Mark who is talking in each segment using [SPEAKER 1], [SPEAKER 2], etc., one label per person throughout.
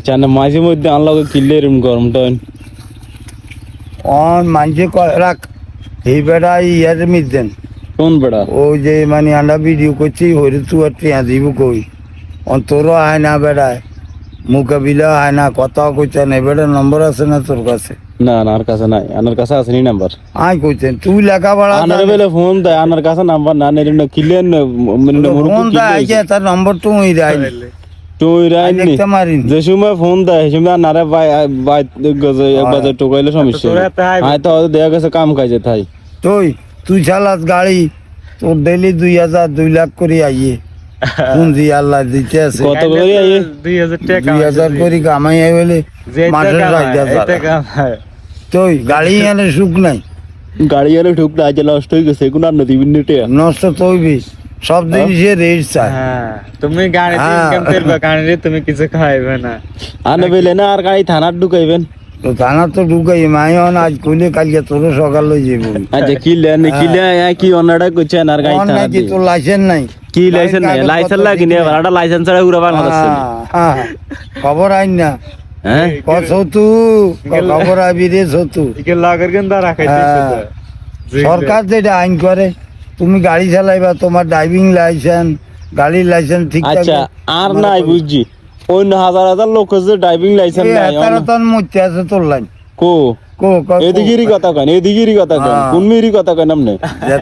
[SPEAKER 1] আচ্ছা না মাঝে মধ্যে আনলগে কিনলে এরকম গরম টাইম।
[SPEAKER 2] অন কয় রাখ এই বেড়া ইয়ার মিদেন
[SPEAKER 1] কোন বেড়া?
[SPEAKER 2] ও যে মানে আন্ডা ভিডিও করছি হইরে তু আর টিয়া দিব কই? অন তোরও আয় না বেড়ায় মোকাবিলা হয় না কথা কইছে না বেড়া নম্বর আছে না তোর কাছে?
[SPEAKER 1] না আনার কাছে নাই আনার কাছে আছে নি নাম্বার
[SPEAKER 2] আয় কইছেন তুই লেখাপড়া
[SPEAKER 1] আনার বেলে ফোন দেয় আনার কাছে নাম্বার না নেই না কিলেন মানে
[SPEAKER 2] ফোন দেয় যে তার নম্বর তুই রাই
[SPEAKER 1] তুই রাইনি যে সময় ফোন দেয় সে সময় বাই বাই গজে এক বাজে টোকাইলে সমস্যা তো গেছে কাম খাইছে তাই
[SPEAKER 2] তুই তুই চালাস গাড়ি তোর ডেলি দুই হাজার দুই লাখ করে আইয়ে। পুঁজি আল্লাহ দিতে আছে।
[SPEAKER 1] কত করে আইয়ে?
[SPEAKER 3] দুই হাজার টাকা
[SPEAKER 2] দুই হাজার করে কামাই আই বলে
[SPEAKER 3] টাকা
[SPEAKER 2] তুই গাড়ি এনে সুখ নাই।
[SPEAKER 1] গাড়ি এলে ঢুক না আজ লস্ট হয়ে গেছে এখন আর নদী
[SPEAKER 2] নষ্ট তুই বিষ সব জিনিসের রেট
[SPEAKER 3] হ্যাঁ তুমি গাড়ি
[SPEAKER 2] হ্যাঁ।
[SPEAKER 3] ইনকাম করবে গাড়ি তুমি কিছু খাইবে না।
[SPEAKER 1] আনে বেলে না আর গাড়ি থানার ঢুকাইবেন।
[SPEAKER 2] তো থানা তো ঢুকাই মাইন আজ কইলে কালকে তোর সকাল লই যাব
[SPEAKER 1] আচ্ছা কি লেন কি লে কি অন্যটা করছেন আর গাড়ি থানা
[SPEAKER 2] নাকি তোর লাইসেন্স নাই?
[SPEAKER 1] কি লাইসেন্স নাই? লাইসেন্স লাগি নে একটা লাইসেন্স ছাড়া উড়া বাংলাদেশ চলে।
[SPEAKER 2] হ্যাঁ, হ্যাঁ। খবর আইন না।
[SPEAKER 1] হ্যাঁ?
[SPEAKER 2] ক সতু? খবর আবি রে সতু?
[SPEAKER 3] একে লাগের কেন রাখাইতে
[SPEAKER 2] হ্যাঁ। সরকার যেটা আইন করে তুমি গাড়ি চালাইবা তোমার ড্রাইভিং লাইসেন্স গাড়ির লাইসেন্স ঠিক
[SPEAKER 1] আচ্ছা আর নাই বুঝছি। অন্য হাজার হাজার লোক যে ড্রাইভিং লাইসেন্স নাই অন্য-
[SPEAKER 2] তখন মরতে আছে তোর লাইন
[SPEAKER 1] কো?
[SPEAKER 2] কো
[SPEAKER 1] এদিকেরই কথা কেন এদিকেরই কথা কেন
[SPEAKER 2] হ্যাঁ।
[SPEAKER 1] কোন মেয়েরই কথা কেন আপনি।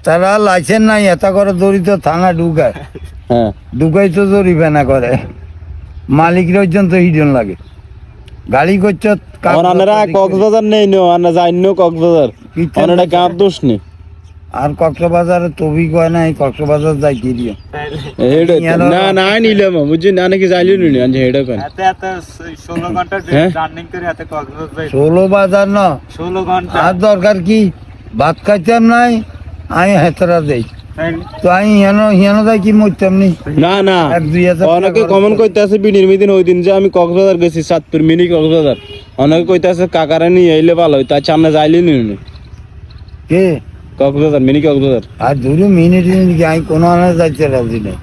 [SPEAKER 2] তারা লাইসেন্স নাই এটা করে দড়িত থানা ঢুকায়।
[SPEAKER 1] হ্যাঁ।
[SPEAKER 2] ঢুকাই তো জরিমানা করে। মালিক পর্যন্ত হিডন লাগে। গাড়ি করছ
[SPEAKER 1] অনারা কক্সবাজার নেই নো আনা যাই নো কক্সবাজার। অনারা
[SPEAKER 2] নাই।
[SPEAKER 1] দোষ নেই।
[SPEAKER 2] আর কক্সবাজারে তবি কয় নাই কক্সবাজার যাই কি দিও
[SPEAKER 1] না না নিলাম বুঝছি না নাকি যাইলি নি আনছে হেডে কেন
[SPEAKER 3] ষোলো ঘণ্টা
[SPEAKER 1] হ্যাঁ?
[SPEAKER 3] রানিং করে এত কক্সবাজার
[SPEAKER 2] ষোলো বাজার না?
[SPEAKER 3] ষোলো ঘণ্টা।
[SPEAKER 2] আর দরকার কি? ভাত খাইতাম নাই আমি হেতরা দেই তো আমি হিয়ানো হিয়ানো যাই কি মরতাম নি?
[SPEAKER 1] না না
[SPEAKER 2] এক দুই হাজার
[SPEAKER 1] অনেকে কমন
[SPEAKER 2] করে।
[SPEAKER 1] কইতে আছে বিনির মিদিন ওই দিন যে আমি কক্সবাজার গেছি সাতপুর মিনি কক্সবাজার। অনেকে কইতে আছে কাকারা নিয়ে এলে ভালো হইতো আচ্ছা আমরা যাইলি নি নি।
[SPEAKER 2] কে?
[SPEAKER 1] কক্সবাজার মিনি কক্সবাজার।
[SPEAKER 2] আর মিনিট মিনিট আমি কোনো আনে যাইতে রাজি নেই।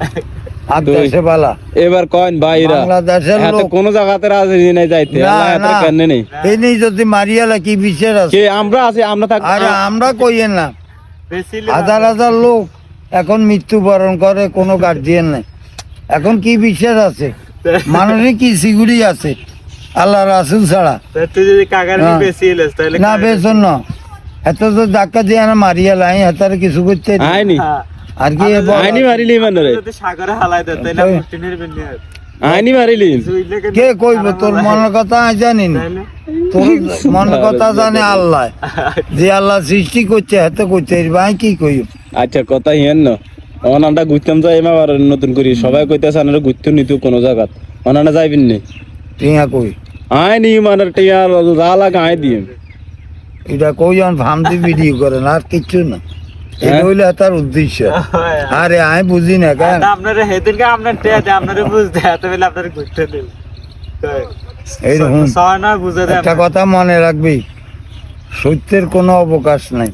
[SPEAKER 2] আর দেশে বালা
[SPEAKER 1] এবার কয়েন ভাইরা
[SPEAKER 2] বাংলাদেশের লোক।
[SPEAKER 1] কোন জায়গাতে রাজি নাই যাইতে
[SPEAKER 2] না।
[SPEAKER 1] নেই?
[SPEAKER 2] এই নেই যদি মারিয়ালা কি বিচার আছে?
[SPEAKER 1] কে আমরা আছি আমরা থাক
[SPEAKER 2] আরে আমরা কইয়েন না। হাজার হাজার লোক এখন মৃত্যুবরণ করে কোনো গার্জিয়ান নাই। এখন কি বিশ্বাস আছে? মানুষের কি সিগুড়ি আছে? আল্লাহ রাসুল ছাড়া। না। বেশন না। এত তো ধাক্কা দিয়ে না মারিয়া লাই হাতারে কিছু করতে।
[SPEAKER 1] আইনি?
[SPEAKER 3] হ্যাঁ।
[SPEAKER 2] আর কি
[SPEAKER 1] আইনি মারিলি মানে
[SPEAKER 3] যদি সাগরে হালাই দেয় তাহলে
[SPEAKER 2] তাই-
[SPEAKER 3] মুটিনের বেনি
[SPEAKER 1] আইনি মারিলি?
[SPEAKER 2] কে কইব তোর মনের কথা আমি জানি না। তোর মনের কথা জানে আল্লাহ। যে আল্লাহ সৃষ্টি করছে এত করছে এর ভাই কি কইব?
[SPEAKER 1] আচ্ছা কথা হিয়েন না। অনানটা ঘুরতাম যাই এবার নতুন করি। সবাই কইতেছে আনারা ঘুরতে নিত কোনো জায়গাত। অনানা যাইবেন নি?
[SPEAKER 2] টিয়া কই?
[SPEAKER 1] আইনি মানে টিয়া যা লাগে আই দিয়ে
[SPEAKER 2] এটা কই যখন ফার্মদি ভিডিও করে না আর কিচ্ছু না। এটা
[SPEAKER 1] হ্যাঁ?
[SPEAKER 2] হইলে তার উদ্দেশ্য। আরে আমি বুঝি না কেন?
[SPEAKER 3] আপনার সেদিনকে আপনার আপনার বুঝতে এত বেলা আপনার ঘুরতে দিল
[SPEAKER 2] এইরকম একটা কথা মনে রাখবি সত্যের কোনো অবকাশ নাই।